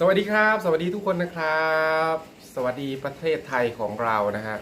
สวัสดีครับ สวัสดีทุกคนนะครับ สวัสดีประเทศไทยของเรานะฮะ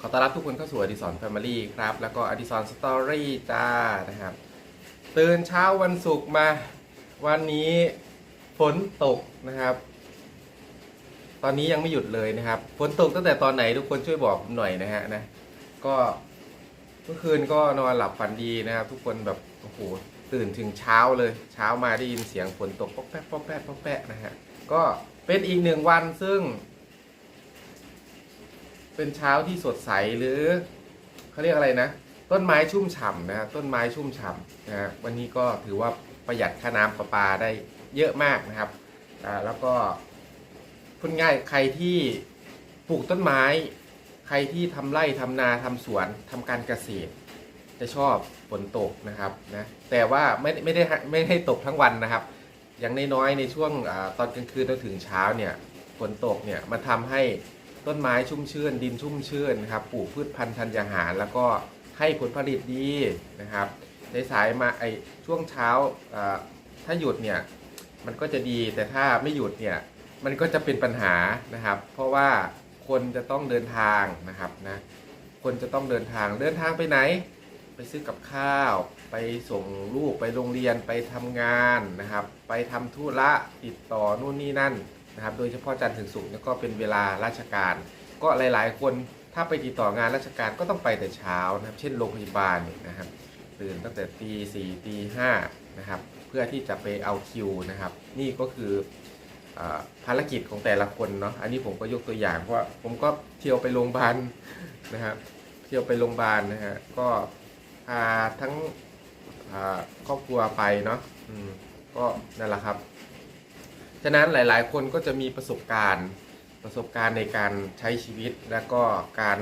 ขอต้อนรับทุกคนเข้าสู่อดิสรแฟมิลี่ครับ แล้วก็อดิสรสตอรี่จ้านะครับตื่นเช้าวันศุกร์มา วันนี้ฝนตกนะครับ ตอนนี้ยังไม่หยุดเลยนะครับฝนตกตั้งแต่ตอนไหนทุกคนช่วยบอกผมหน่อยนะฮะนะก็เมื่อคืนก็นอนหลับฝันดีนะครับ ทุกคนแบบโอ้โห ตื่นถึงเช้าเลยเช้ามาได้ยินเสียงฝนตกป๊อกแป๊กป๊อกแป๊กป๊อกแป๊กนะฮะก็เป็นอีกหนึ่งวันซึ่ง เป็นเช้าที่สดใสหรือเขาเรียกอะไรนะ ต้นไม้ชุ่มฉ่ำนะฮะต้นไม้ชุ่มฉ่ำนะฮะวันนี้ก็ถือว่าประหยัดค่าน้ำประปาได้เยอะมากนะครับอ่าแล้วก็พูดง่ายใครที่ปลูกต้นไม้ ใครที่ทำไร่ทำนาทำสวนทำการเกษตร จะชอบฝนตกนะครับนะแต่ว่าไม่ไม่ได้ไม่ได้ตกทั้งวันนะครับ อย่างน้อยๆในช่วงอตอนกลางคืนจนถึงเช้าเนี่ยฝนตกเนี่ยมันทำให้ต้นไม้ชุ่มชื่นดินชุ่มชื่นนะครับปลูกพืชพันธุ์ธัญญาหาร แล้วก็ให้ผลผลิตดีนะครับ ในสายมาไอช่วงเช้าถ้าหยุดเนี่ยมันก็จะดีแต่ถ้าไม่หยุดเนี่ยมันก็จะเป็นปัญหานะครับ เพราะว่าคนจะต้องเดินทางนะครับนะคนจะต้องเดินทางเดินทางไปไหน ไปซื้อกับข้าว ไปส่งลูกไปโรงเรียนไปทำงานนะครับ ไปทำธุระติดต่อนู่นนี่นั่นนะครับ โดยเฉพาะจันทร์ถึงศุกร์นี่ก็เป็นเวลาราชการ ก็หลาย ๆ คนถ้าไปติดต่องานราชการก็ต้องไปแต่เช้านะครับ เช่นโรงพยาบาลนะครับตื่นตั้งแต่ตีสี่ตีห้านะครับ เพื่อที่จะไปเอาคิวนะครับ นี่ก็คือภารกิจของแต่ละคนเนาะอันนี้ผมก็ยกตัวอย่างเพราะผมก็เที่ยวไปโรงพยาบาลนะฮะเที่ยวไปโรงพยาบาลนะฮะก็าทั้งครอบครัวไปเนาะก็นั่นแหละครับ ฉะนั้นหลาย ๆ คนก็จะมีประสบการณ์ประสบการณ์ในการใช้ชีวิตและก็การ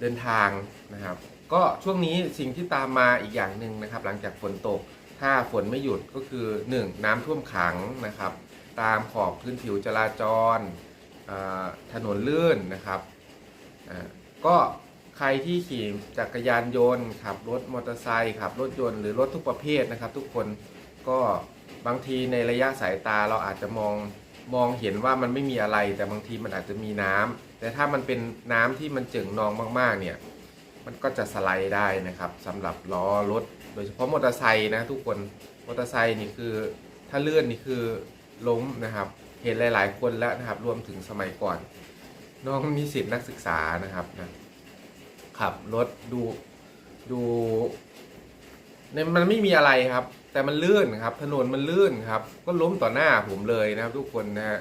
เดินทางนะครับ ก็ช่วงนี้สิ่งที่ตามมาอีกอย่างหนึ่งนะครับ หลังจากฝนตก ถ้าฝนไม่หยุดก็คือ 1. น้ำท่วมขังนะครับ ตามขอบพื้นผิวจราจรถนนลื่นนะครับก็ ใครที่ขี่จักรยานยนต์ขับรถมอเตอร์ไซค์ขับรถยนต์หรือรถทุกประเภทนะครับ ทุกคนก็บางทีในระยะสายตาเราอาจจะมองมองเห็นว่ามันไม่มีอะไร แต่บางทีมันอาจจะมีน้ำแต่ถ้ามันเป็นน้ำที่มันเจิ่งนองมากๆเนี่ยมันก็จะสไลด์ได้นะครับสำหรับล้อรถ โดยเฉพาะมอเตอร์ไซค์นะทุกคนมอเตอร์ไซค์นี่คือถ้าเลื่อนนี่คือล้มนะครับ เห็นหลาย ๆ คนแล้วนะครับรวมถึงสมัยก่อน น้องนิสิตนักศึกษานะครับนะ ขับรถดูดูเนี่ยมันไม่มีอะไรครับ แต่มันลื่นครับ ถนนมันลื่นครับ ก็ล้มต่อหน้าผมเลยนะครับ ทุกคนนะฮะ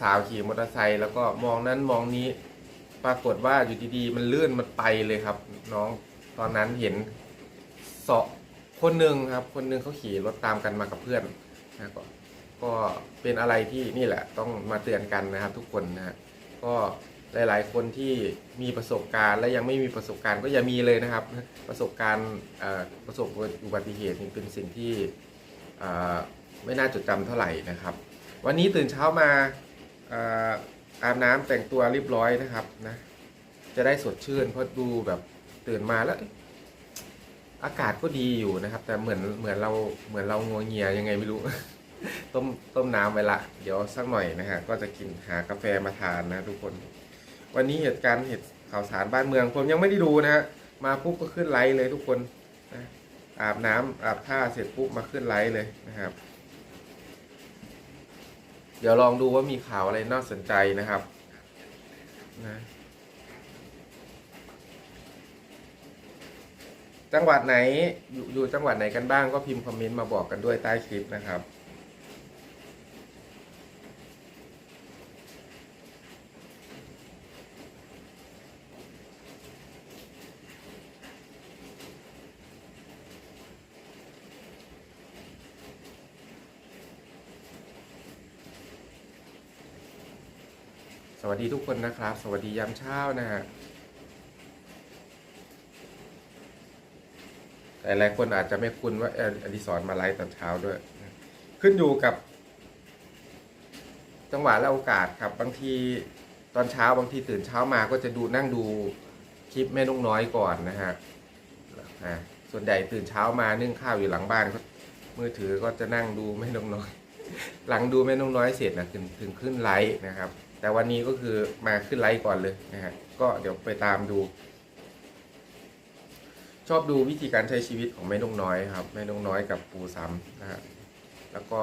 สาวๆขี่มอเตอร์ไซค์แล้วก็มองนั้นมองนี้ ปรากฏว่าอยู่ดีๆ มันลื่นมันไปเลยครับ น้องตอนนั้นเห็นเสาะคนหนึ่งครับ คนหนึ่งเขาขี่รถตามกันมากับเพื่อนนะก็ก็เป็นอะไรที่นี่แหละต้องมาเตือนกันนะครับ ทุกคนนะฮะก็ หลาย ๆ คนที่มีประสบการณ์ และยังไม่มีประสบการณ์ก็อย่ามีเลยนะครับ ประสบการณ์ประสบอุบัติเหตุนี่เป็นสิ่งที่ไม่น่าจดจำเท่าไหร่นะครับ วันนี้ตื่นเช้ามาอาบน้ำแต่งตัวเรียบร้อยนะครับนะจะได้สดชื่นเพราะดูแบบตื่นมาแล้วเอ๊ะอากาศก็ดีอยู่นะครับ แต่เหมือนเหมือนเราเหมือนเรางัวเงียยังไงไม่รู้ ต้มต้มน้ำไว้ละ เดี๋ยวสักหน่อยนะฮะก็จะกินหากาแฟมาทานนะทุกคน วันนี้เหตุการณ์เหตุข่าวสารบ้านเมือง ผมยังไม่ได้ดูนะฮะมาปุ๊บก็ขึ้นไลฟ์เลยทุกคนนะอาบน้ำอาบท่าเสร็จปุ๊บมาขึ้นไลฟ์เลยนะครับ เดี๋ยวลองดูว่ามีข่าวอะไรน่าสนใจนะครับนะจังหวัดไหนอยอยู่จังหวัดไหนกันบ้างก็พิมพ์คอมเมนต์มาบอกกันด้วยใต้คลิปนะครับ สวัสดีทุกคนนะครับ สวัสดียามเช้านะฮะหลายคนอาจจะไม่คุ้นว่าอดิสรมาไลฟ์ตอนเช้าด้วย ขึ้นอยู่กับ จังหวะและโอกาสครับ บางทีตอนเช้าบางทีตื่นเช้ามาก็จะดูนั่งดูคลิปแม่นกน้อยก่อนนะฮะส่วนใหญ่ตื่นเช้ามานึ่งข้าวอยู่หลังบ้านก็มือถือก็จะนั่งดูแม่นกน้อย หลังดูแม่นงน้อยเสร็จนะถึงถึงขึ้นไลฟ์นะครับ แต่วันนี้ก็คือมาขึ้นไลฟ์ก่อนเลยนะฮะก็เดี๋ยวไปตามดู ชอบดูวิธีการใช้ชีวิตของแม่นงน้อยครับแม่นงน้อยกับปูซ้ำนะฮะแล้วก็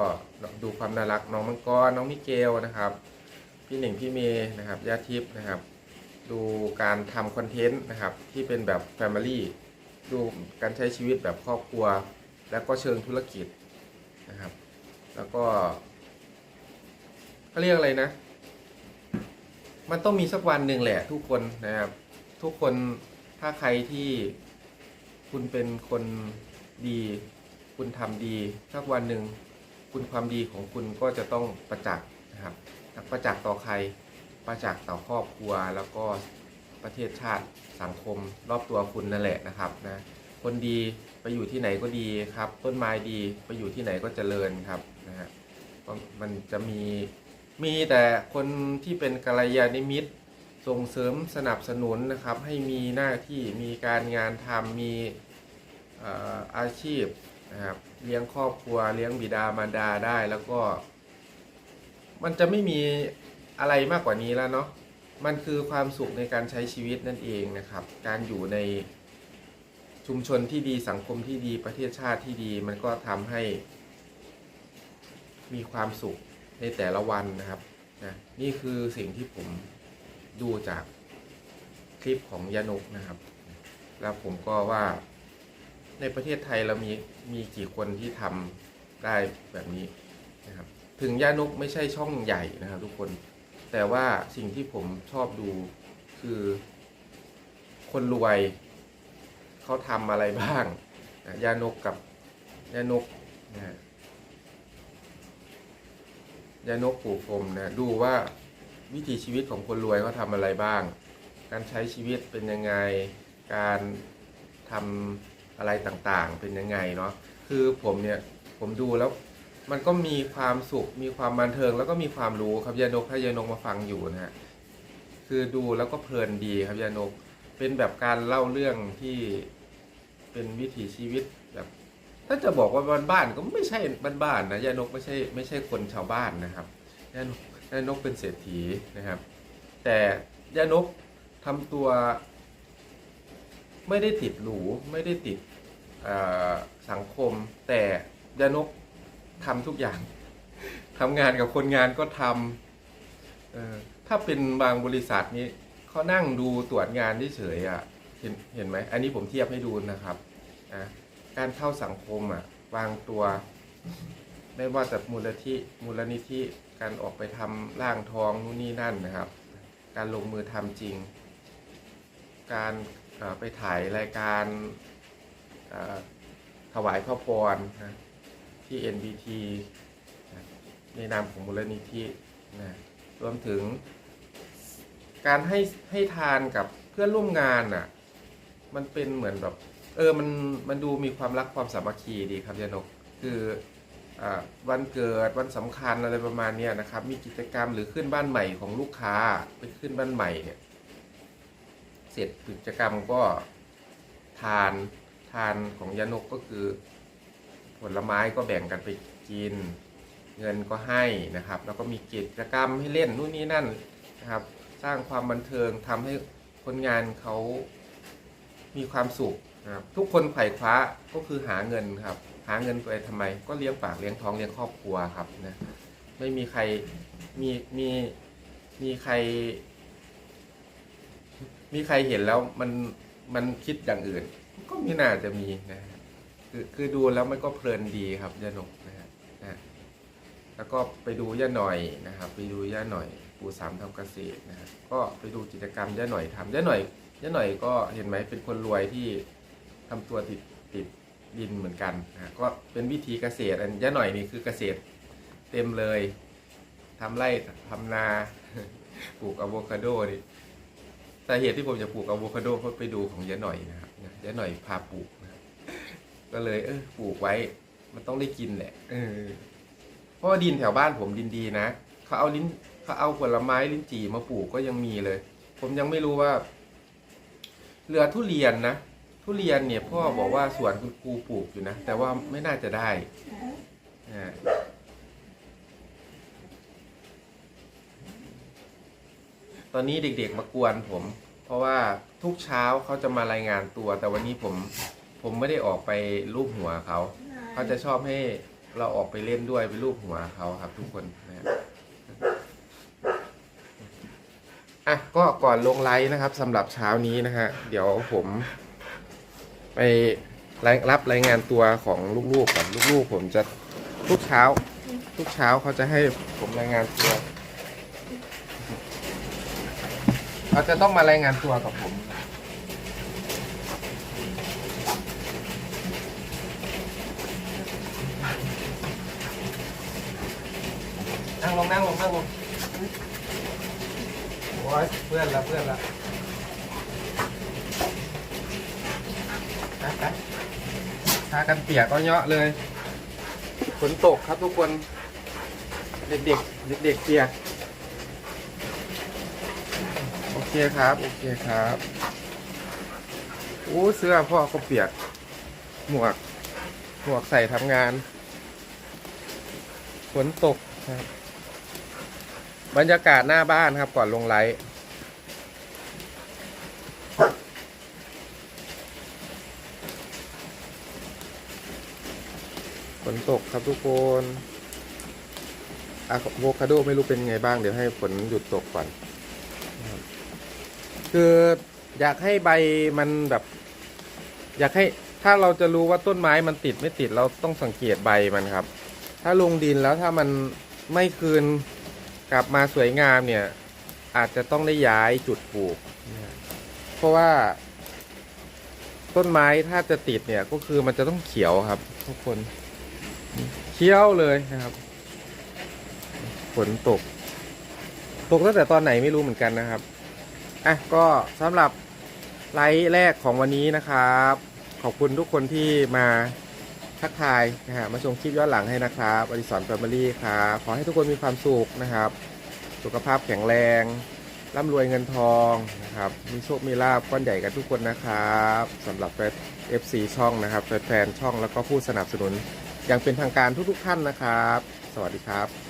ดูความน่ารักน้องมังกรน้องมิเกลนะครับ พี่หนึ่งพี่เมย์นะครับย่าทิพย์นะครับ ดูการทำคอนเทนต์นะครับ ที่เป็นแบบ Family ดูการใช้ชีวิตแบบครอบครัว แล้วก็เชิงธุรกิจนะครับ แล้วก็เขาเรียกอะไรนะ มันต้องมีสักวันหนึ่งแหละทุกคนนะครับ ทุกคนถ้าใครที่คุณเป็นคนดี คุณทำดีสักวันหนึ่งคุณความดีของคุณก็จะต้องประจักษ์นะครับประจักษ์ต่อใครประจักษ์ต่อครอบครัวแล้วก็ประเทศชาติสังคมรอบตัวคุณนั่นแหละนะครับนะคนดีไปอยู่ที่ไหนก็ดีครับ ต้นไม้ดีไปอยู่ที่ไหนก็เจริญครับนะฮะมันจะมี มีแต่คนที่เป็นกัลยาณมิตรส่งเสริมสนับสนุนนะครับ ให้มีหน้าที่มีการงานทำมีเอ่ออาชีพนะครับเลี้ยงครอบครัวเลี้ยงบิดามารดาได้แล้วก็ มันจะไม่มีอะไรมากกว่านี้แล้วเนาะมันคือความสุขในการใช้ชีวิตนั่นเองนะครับ การอยู่ในชุมชนที่ดีสังคมที่ดีประเทศชาติที่ดี มันก็ทำให้มีความสุข ในแต่ละวันนะครับนะนี่คือสิ่งที่ผมดูจากคลิปของยานกนะครับ แล้วผมก็ว่าในประเทศไทยเรามีมีกี่คนที่ทำได้แบบนี้นะครับ ถึงยานกไม่ใช่ช่องใหญ่นะครับทุกคน แต่ว่าสิ่งที่ผมชอบดูคือคนรวยเขาทำอะไรบ้างนะยานกกับยานกนะฮะ ยานกปู่พรมนะดูว่าวิถีชีวิตของคนรวยเขาทำอะไรบ้าง การใช้ชีวิตเป็นยังไง การทำอะไรต่างๆ เป็นยังไงเนาะคือผมเนี่ยผมดูแล้วมันก็มีความสุขมีความบันเทิง แล้วก็มีความรู้ครับยานกถ้ายานกมาฟังอยู่นะฮะคือดูแล้วก็เพลินดีครับยานกเป็นแบบการเล่าเรื่องที่เป็นวิถีชีวิต ถ้าจะบอกว่าบ้านๆก็ไม่ใช่บ้านๆนะยานกไม่ใช่ไม่ใช่คนชาวบ้านนะครับยานกยานกเป็นเศรษฐีนะครับ แต่ยานกทำตัว ไม่ได้ติดหรูไม่ได้ติดสังคม แต่ยานกทำทุกอย่างทำงานกับคนงานก็ทำเอ่อถ้าเป็นบางบริษัทนี้เขานั่งดูตรวจงานเฉยๆอะเห็นเห็นไหมอันนี้ผมเทียบให้ดูนะครับอะ การเข้าสังคมอะวางตัวไม่ว่าจะมูลนิธิมูลนิธิการออกไปทำร่างทองนู่นนี่นั่นนะครับ การลงมือทำจริง การเอ่อไปถ่ายรายการเอ่อถวายพระพรนะที่ NBT นะในนามของมูลนิธินะรวมถึง การให้ให้ทานกับเพื่อนร่วมงานอะ มันเป็นเหมือนแบบ เออมันมันดูมีความรักความสามัคคีดีครับยานกคืออาวันเกิดวันสำคัญอะไรประมาณเนี้ยนะครับ มีกิจกรรมหรือขึ้นบ้านใหม่ของลูกค้าไปขึ้นบ้านใหม่เนี่ยเสร็จกิจกรรมก็ทานทานของยานกก็คือ ผลไม้ก็แบ่งกันไปกิน เงินก็ให้นะครับ แล้วก็มีกิจกรรมให้เล่นนู่นนี่นั่นนะครับ สร้างความบันเทิงทำให้คนงานเขามีความสุข ครับทุกคนไขว่คว้าก็คือหาเงินครับ หาเงินไปทำไม ก็เลี้ยงปากเลี้ยงท้องเลี้ยงครอบครัวครับนะไม่มีใครมีมีมีใคร มีใครเห็นแล้วมันมันคิดอย่างอื่น ก็ไม่น่าจะมีนะฮะคือคือดูแล้วมันก็เพลินดีครับย่านกนะฮะนะแล้วก็ไปดูย่าหน่อยนะครับ ไปดูย่าหน่อยปู่สามทำเกษตรนะฮะก็ไปดูกิจกรรมย่าหน่อยทำย่าหน่อยย่าหน่อยก็เห็นไหมเป็นคนรวยที่ ทำตัวติดติดดินเหมือนกันนะก็เป็นวิธีเกษตรอันย่าหน่อยนี่คือเกษตรเต็มเลยทำไร่ทำนาปลูกอะโวคาโดนี่สาเหตุที่ผมจะปลูกอะโวคาโดเพราะไปดูของย่าหน่อยนะครับย่าหน่อยพาปลูกนะก็เลย เออปลูกไว้ มันต้องได้กินแหละเออเพราะว่าดินแถวบ้านผมดินดีนะเขาเอาลิ้นเขาเอาผลไม้ลิ้นจี่มาปลูกก็ยังมีเลย ผมยังไม่รู้ว่า เหลือทุเรียนนะ ทุเรียนเนี่ยพ่อบอกว่าสวนคุณครูปลูกอยู่นะ แต่ว่าไม่น่าจะได้ตอนนี้เด็กๆมากวนผม เพราะว่าทุกเช้าเขาจะมารายงานตัว แต่วันนี้ผมผมไม่ได้ออกไปรูปหัวเขา เขาจะชอบให้เราออกไปเล่นด้วยไปรูปหัวเขาครับ ทุกคนนะอะก็ก่อนลงไลน์นะครับสำหรับเช้านี้นะฮะเดี๋ยวผม ไปรับรายงานตัวของลูกๆก่อนลูกๆ ผมจะทุกเช้า ทุกเช้าเขาจะให้ผมรายงานตัวเขาจะต้องมารายงานตัวกับผมนั่งลงนั่งลงนั่งลงโอ้ยเพื่อนละเพื่อนละ ไปไปพากันเปียกก็เยาะเลยฝนตกครับทุกคน เด็กๆเด็กๆเปียก โอเคครับ โอเคครับโอ้เสื้อพ่อก็เปียก หมวก หมวกใส่ทำงานฝนตกครับบรรยากาศหน้าบ้านครับก่อนลงไลฟ์ นตกครับทุกคนอะโวคาโดไม่รู้เป็นไงบ้างเดี๋ยวให้ฝนหยุดตกก่อน คืออยากให้ใบมันแบบ อยากให้ถ้าเราจะรู้ว่าต้นไม้มันติดไม่ติดเราต้องสังเกตใบมันครับ ถ้าลงดินแล้วถ้ามันไม่คืนกลับมาสวยงามเนี่ย อาจจะต้องได้ย้ายจุดปลูก เพราะว่าต้นไม้ถ้าจะติดเนี่ยก็คือมันจะต้องเขียวครับ ทุกคน เขียวเลยนะครับ ฝนตก ตกตั้งแต่ตอนไหนไม่รู้เหมือนกันนะครับ อะก็สำหรับไลฟ์แรกของวันนี้นะครับ ขอบคุณทุกคนที่มาทักทายนะฮะมาชมคลิปย้อนหลังให้นะครับอดิสรแฟมิลี่ครับขอให้ทุกคนมีความสุขนะครับ สุขภาพแข็งแรงร่ำรวยเงินทองนะครับมีโชคมีลาบก้อนใหญ่กันทุกคนนะครับสำหรับแฟน FC ช่องนะครับแฟนๆช่องแล้วก็ผู้สนับสนุน อย่างเป็นทางการทุกๆท่านนะครับ สวัสดีครับ